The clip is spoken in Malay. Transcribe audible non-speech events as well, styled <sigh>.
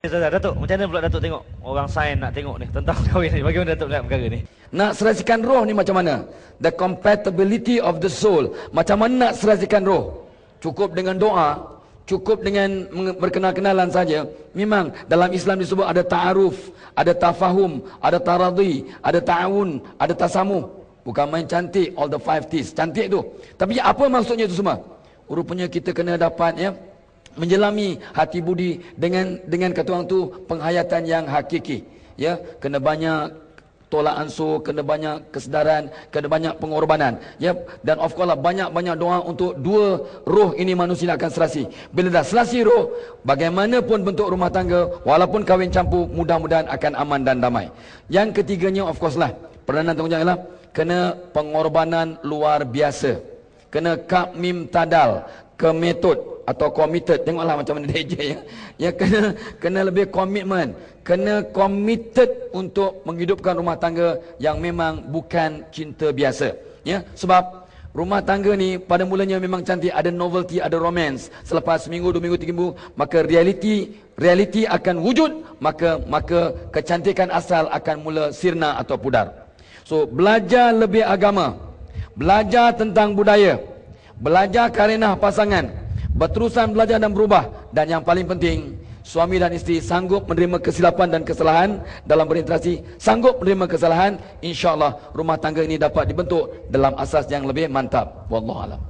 Datuk, macam mana pula Datuk tengok orang sains nak tengok ni tentang <laughs> kahwin ni? Bagaimana Datuk melihat perkara ni? Nak serasikan roh ni macam mana? The compatibility of the soul. Macam mana nak serasikan roh? Cukup dengan doa, cukup dengan berkenal-kenalan saja. Memang dalam Islam disebut ada ta'aruf, ada tafahum, ada taradhi, ada ta'awun, ada tasamuh. Bukan main cantik all the five T's. Cantik tu. Tapi apa maksudnya itu semua? Rupanya kita kena dapat ya menjelami hati budi dengan dengan kata orang tu penghayatan yang hakiki ya. Kena banyak tolak ansur kena banyak kesedaran kena banyak pengorbanan ya. Dan of course lah banyak-banyak doa untuk dua roh ini manusia akan serasi. Bila dah serasi roh bagaimanapun bentuk rumah tangga walaupun kahwin campur mudah-mudahan akan aman dan damai. Yang ketiganya of course lah peranan tanggungjawab ialah kena pengorbanan luar biasa. Kena kap mim tadal ke metod atau committed. Tengoklah macam mana DJ ya. Ya kena kena lebih komitmen kena committed untuk menghidupkan rumah tangga yang memang bukan cinta biasa ya. Sebab rumah tangga ni pada mulanya memang cantik ada novelty ada romance. Selepas seminggu dua minggu tiga minggu maka reality reality akan wujud maka maka kecantikan asal akan mula sirna atau pudar. So belajar lebih agama belajar tentang budaya belajar karenah pasangan berterusan belajar dan berubah. Dan yang paling penting suami dan isteri sanggup menerima kesilapan dan kesalahan dalam berinteraksi. Sanggup menerima kesalahan insyaallah rumah tangga ini dapat dibentuk dalam asas yang lebih mantap. Wallahu alam